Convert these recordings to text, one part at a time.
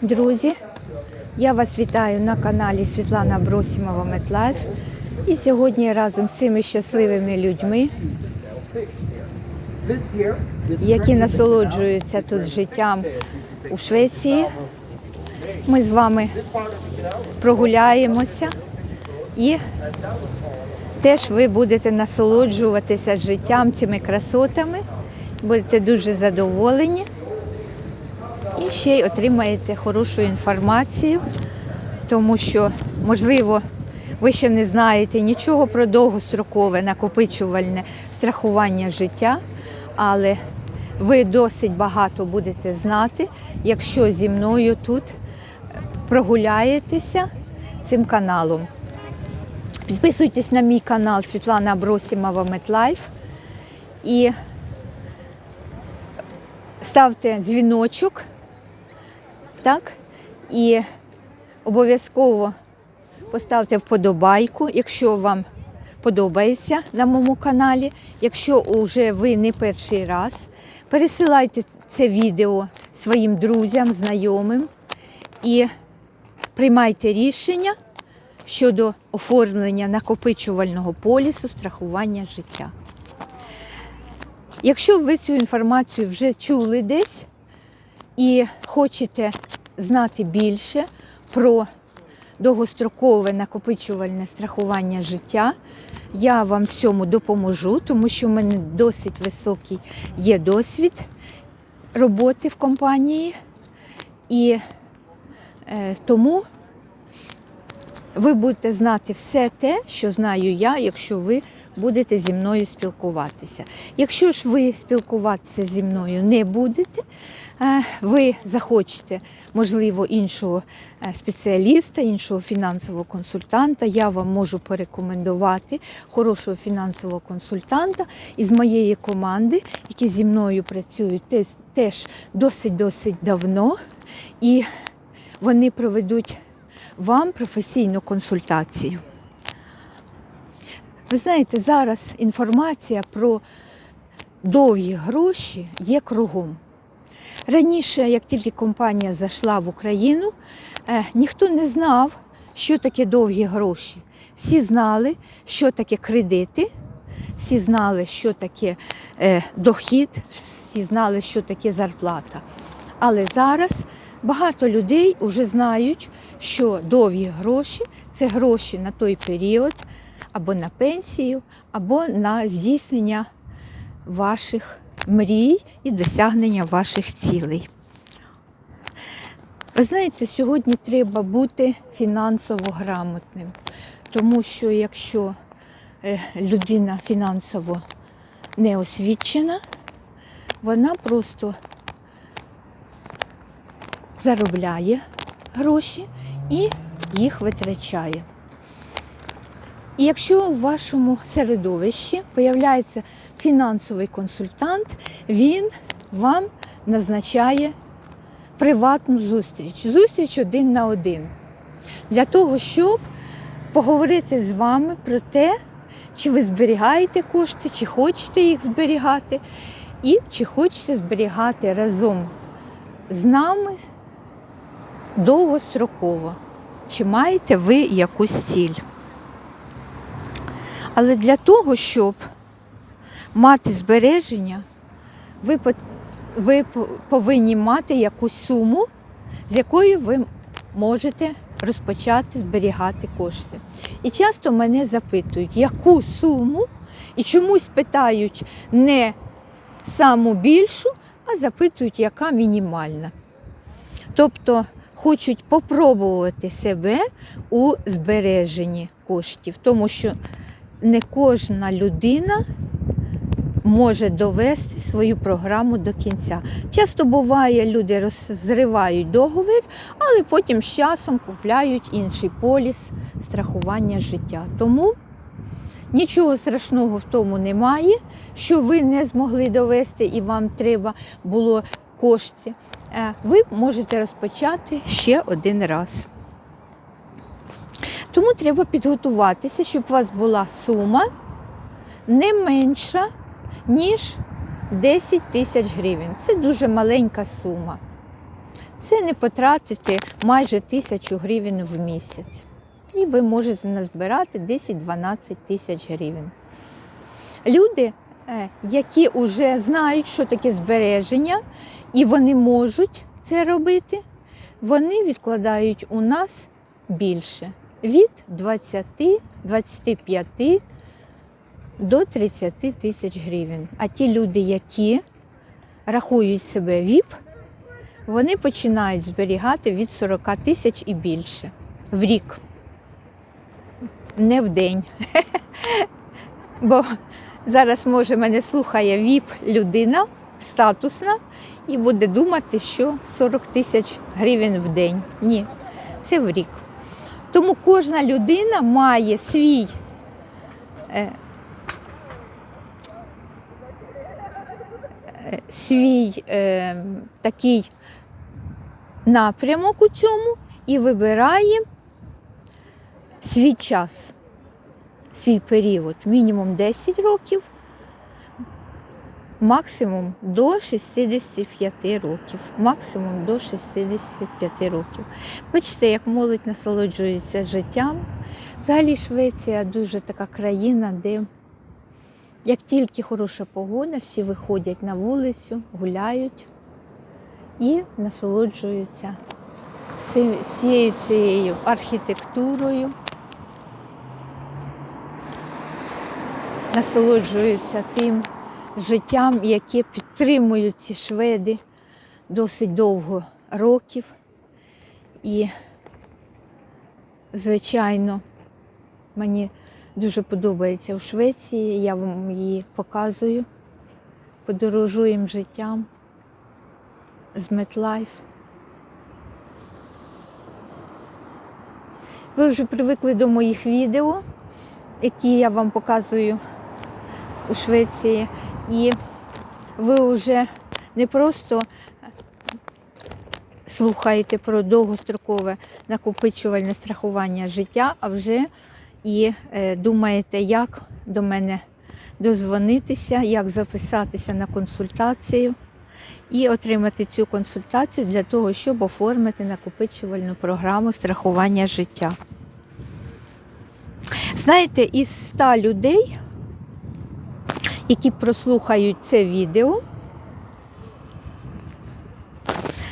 Друзі, я вас вітаю на каналі Світлана Бросімова Метлайф. І сьогодні разом з цими щасливими людьми, які насолоджуються тут життям у Швеції, ми з вами прогуляємося і теж ви будете насолоджуватися життям цими красотами, будете дуже задоволені. Ще й отримаєте хорошу інформацію, тому що, можливо, ви ще не знаєте нічого про довгострокове накопичувальне страхування життя, але ви досить багато будете знати, якщо зі мною тут прогуляєтеся цим каналом. Підписуйтесь на мій канал Світлана Абросімова Метлайф і ставте дзвіночок, так? І обов'язково поставте вподобайку, якщо вам подобається на моєму каналі. Якщо вже ви не перший раз, пересилайте це відео своїм друзям, знайомим і приймайте рішення щодо оформлення накопичувального полісу страхування життя. Якщо ви цю інформацію вже чули десь і хочете знати більше про довгострокове накопичувальне страхування життя, я вам в цьому допоможу, тому що в мене досить високий є досвід роботи в компанії. І е, тому ви будете знати все те, що знаю я, якщо ви будете зі мною спілкуватися. Якщо ж ви спілкуватися зі мною не будете, е, ви захочете, можливо, іншого е, спеціаліста, іншого фінансового консультанта, я вам можу порекомендувати хорошого фінансового консультанта із моєї команди, які зі мною працюють теж досить-досить давно. І вони проведуть вам професійну консультацію. Ви знаєте, зараз інформація про довгі гроші є кругом. Раніше, як тільки компанія зайшла в Україну, е, ніхто не знав, що таке довгі гроші. Всі знали, що таке кредити, всі знали, що таке е, дохід, всі знали, що таке зарплата. Але зараз багато людей вже знають, що довгі гроші це гроші на той період, або на пенсію, або на здійснення ваших мрій і досягнення ваших цілей. Ви знаєте, сьогодні треба бути фінансово грамотним, тому що якщо е, людина фінансово не освічена, вона просто заробляє гроші і їх витрачає. Якщо у вашому середовищі появляється фінансовий консультант, він вам назначає приватну зустріч, зустріч один на один, для того, щоб поговорити з вами про те, чи ви зберігаєте кошти, чи хочете їх зберігати, і чи хочете зберігати разом з нами довгостроково, чи маєте ви якусь ціль. Але для того, щоб мати збереження, ви, ви повинні мати якусь суму, з якої ви можете розпочати зберігати кошти. І часто мене запитують, яку суму, і чомусь питають не саму більшу, а запитують, яка мінімальна. Тобто хочуть попробувати себе у збереженні коштів, тому що не кожна людина може довести свою програму до кінця. Часто буває, люди розривають договір, але потім з часом купляють інший поліс страхування життя. Тому нічого страшного в тому немає, що ви не змогли довести і вам треба було кошти. Е, Ви можете розпочати ще один раз. Тому треба підготуватися, щоб у вас була сума не менша, ніж 10 тисяч гривень. Це дуже маленька сума. це не потратити майже тисячу гривень в місяць. І ви можете назбирати 10-12 тисяч гривень. Люди, е, які вже знають, що таке збереження, і вони можуть це робити, вони відкладають у нас більше від 20-25 до 30 тисяч гривень. А ті люди, які рахують себе ВІП, вони починають зберігати від 40 тисяч і більше в рік. Не в день. Бо зараз, може, мене слухає ВІП людина статусна і буде думати, що 40 тисяч гривень в день. Ні, це в рік. Тому кожна людина має свій е, е, свій е, такий напрямок у цьому і вибирає свій час, свій період, мінімум 10 років, максимум до 65 років. Максимум до 65 років. Бачите, як молодь насолоджується життям. Взагалі Швеція дуже така країна, де як тільки хороша погода, всі виходять на вулицю, гуляють і насолоджуються всією цією архітектурою, насолоджуються тим життям, яке підтримують ці шведи досить довго років. І, звичайно, мені дуже подобається в Швеції, я вам її показую, подорожуємо життям з MetLife. Ви вже привикли до моїх відео, які я вам показую у Швеції. І ви вже не просто слухаєте про довгострокове накопичувальне страхування життя, а вже і е, думаєте, як до мене дозвонитися, як записатися на консультацію і отримати цю консультацію для того, щоб оформити накопичувальну програму страхування життя. Знаєте, із 100 людей, які прослухають це відео,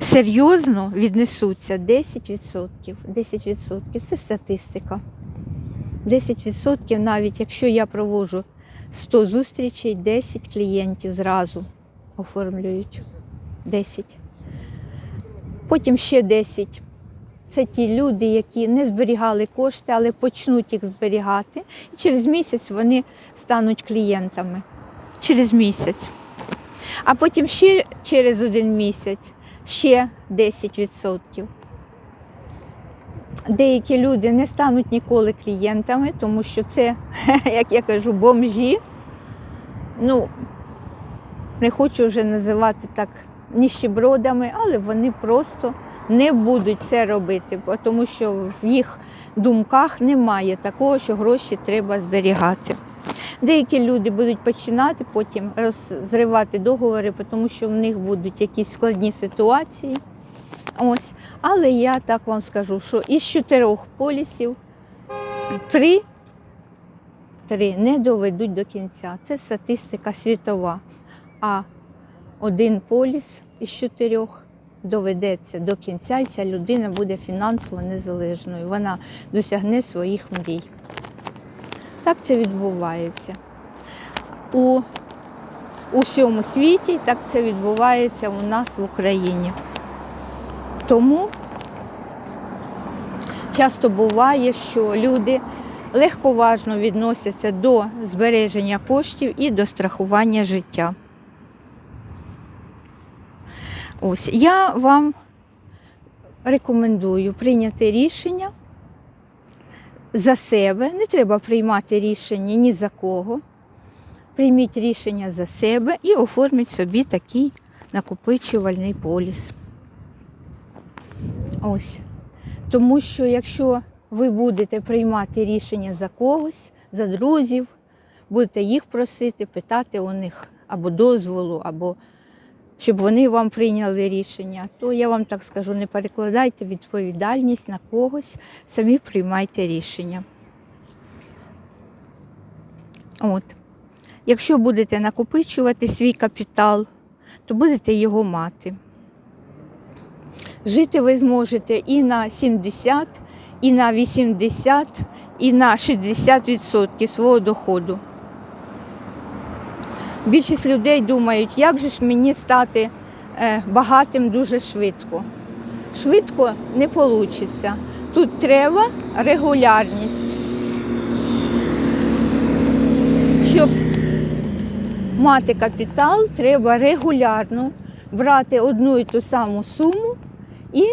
серйозно віднесуться 10%. 10% це статистика. 10% навіть якщо я проводжу 100 зустрічей, 10 клієнтів зразу оформлюють. 10. Потім ще 10. Це ті люди, які не зберігали кошти, але почнуть їх зберігати. І через місяць вони стануть клієнтами. Через місяць. А потім ще через один місяць ще 10%. Деякі люди не стануть ніколи клієнтами, тому що це, як я кажу, бомжі. Ну, не хочу вже називати так ніщебродами, але вони просто не будуть це робити, тому що в їх думках немає такого, що гроші треба зберігати. Деякі люди будуть починати потім розривати договори, тому що в них будуть якісь складні ситуації. Ось. Але я так вам скажу, що із чотирьох полісів три, три не доведуть до кінця. Це статистика світова. А один поліс із чотирьох доведеться до кінця, і ця людина буде фінансово незалежною. Вона досягне своїх мрій. Так це відбувається. У у всьому світі так це відбувається у нас в Україні. Тому часто буває, що люди легковажно відносяться до збереження коштів і до страхування життя. Ось я вам рекомендую прийняти рішення за себе. Не треба приймати рішення ні за кого. Прийміть рішення за себе і оформіть собі такий накопичувальний поліс. Ось. Тому що якщо ви будете приймати рішення за когось, за друзів, будете їх просити, питати у них або дозволу, або щоб вони вам прийняли рішення, то я вам так скажу, не перекладайте відповідальність на когось, самі приймайте рішення. От. Якщо будете накопичувати свій капітал, то будете його мати. Жити ви зможете і на 70, і на 80, і на 60% свого доходу. Більшість людей думають, як же ж мені стати е, багатим дуже швидко. Швидко не вийде. Тут треба регулярність. Щоб мати капітал, треба регулярно брати одну і ту саму суму і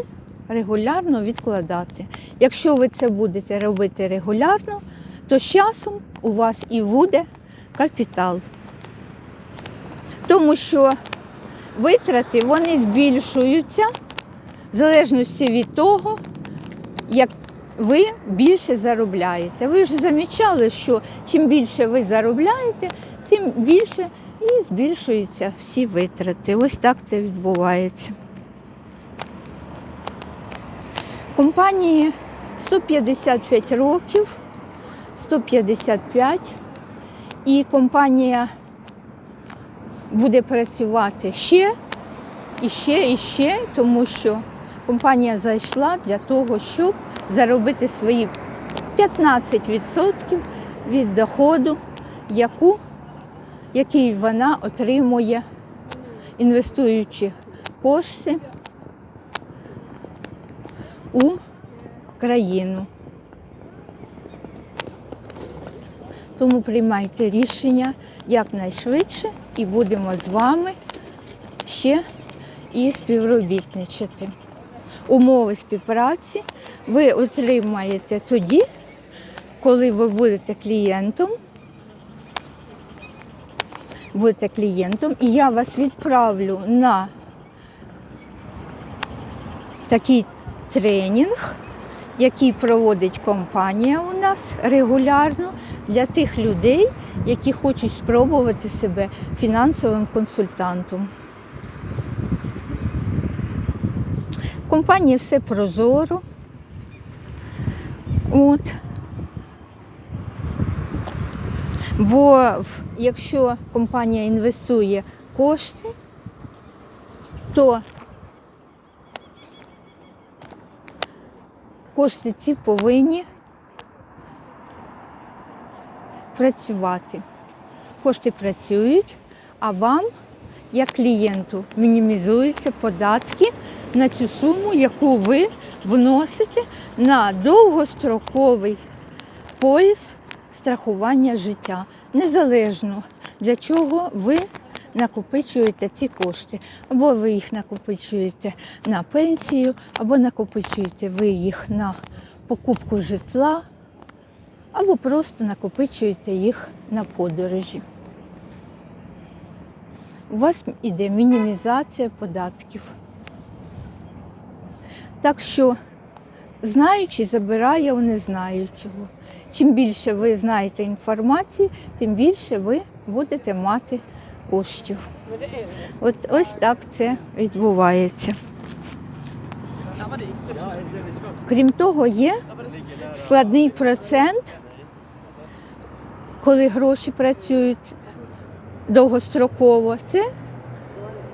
регулярно відкладати. Якщо ви це будете робити регулярно, то з часом у вас і буде капітал. Тому що витрати вони збільшуються в залежності від того, як ви більше заробляєте. Ви вже замічали, що чим більше ви заробляєте, тим більше і збільшуються всі витрати. Ось так це відбувається. Компанії 155 років, 155, і компанія буде працювати ще і ще і ще, тому що компанія зайшла для того, щоб заробити свої 15% від доходу, яку, який вона отримує, інвестуючи кошти у країну. Тому приймайте рішення якнайшвидше і будемо з вами ще і співробітничати. Умови співпраці ви отримаєте тоді, коли ви будете клієнтом. Будете клієнтом, і я вас відправлю на такий тренінг, який проводить компанія у нас регулярно для тих людей, які хочуть спробувати себе фінансовим консультантом. В компанії все прозоро. От. Бо якщо компанія інвестує кошти, то кошти ці повинні працювати. Кошти працюють, а вам, як клієнту, мінімізуються податки на цю суму, яку ви вносите на довгостроковий пояс страхування життя. Незалежно для чого ви накопичуєте ці кошти. Або ви їх накопичуєте на пенсію, або накопичуєте ви їх на покупку житла, або просто накопичуєте їх на подорожі. У вас іде мінімізація податків. Так що знаючий забирає у незнаючого. Чим більше ви знаєте інформації, тим більше ви будете мати коштів. От ось так це відбувається. Крім того, є складний процент, коли гроші працюють довгостроково. Це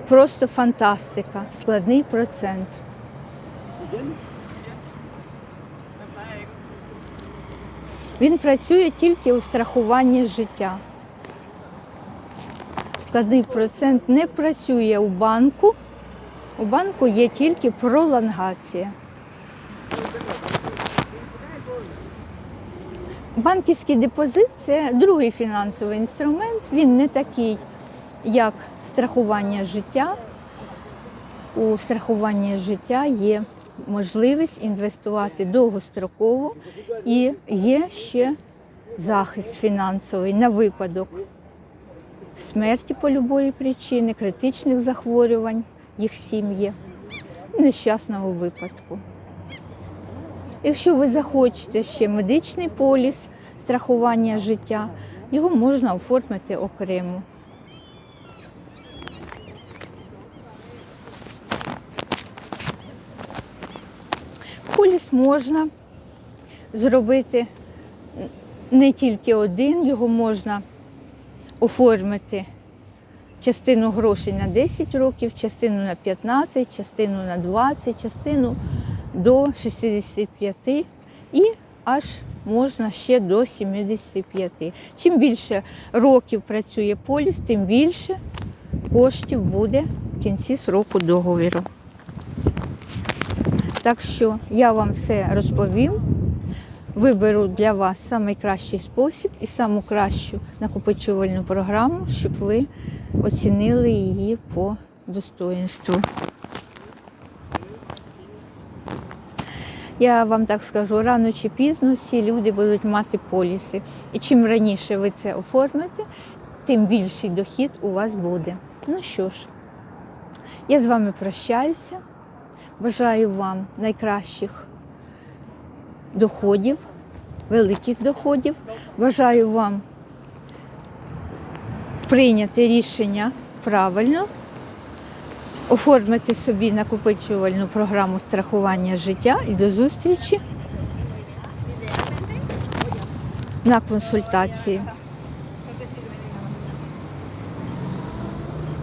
просто фантастика, складний процент. Він працює тільки у страхуванні життя. Складний процент не працює у банку. У банку є тільки пролонгація. Банківський депозит це другий фінансовий інструмент. Він не такий, як страхування життя. У страхуванні життя є можливість інвестувати довгостроково і є ще захист фінансовий на випадок смерті по любої причини, критичних захворювань, їх сім'ї, нещасного випадку. Якщо ви захочете ще медичний поліс страхування життя, його можна оформити окремо. Поліс можна зробити не тільки один, його можна оформити частину грошей на 10 років, частину на 15, частину на 20, частину до 65 і аж можна ще до 75. Чим більше років працює поліс, тим більше коштів буде в кінці сроку договіру. Так що я вам все розповім. Виберу для вас найкращий спосіб і саму кращу накопичувальну програму, щоб ви оцінили її по достоинству. Я вам так скажу, рано чи пізно всі люди будуть мати поліси. І чим раніше ви це оформите, тим більший дохід у вас буде. Ну що ж, я з вами прощаюся. Бажаю вам найкращих доходів, великих доходів. Бажаю вам прийняти рішення правильно, оформити собі накопичувальну програму страхування життя і до зустрічі на консультації.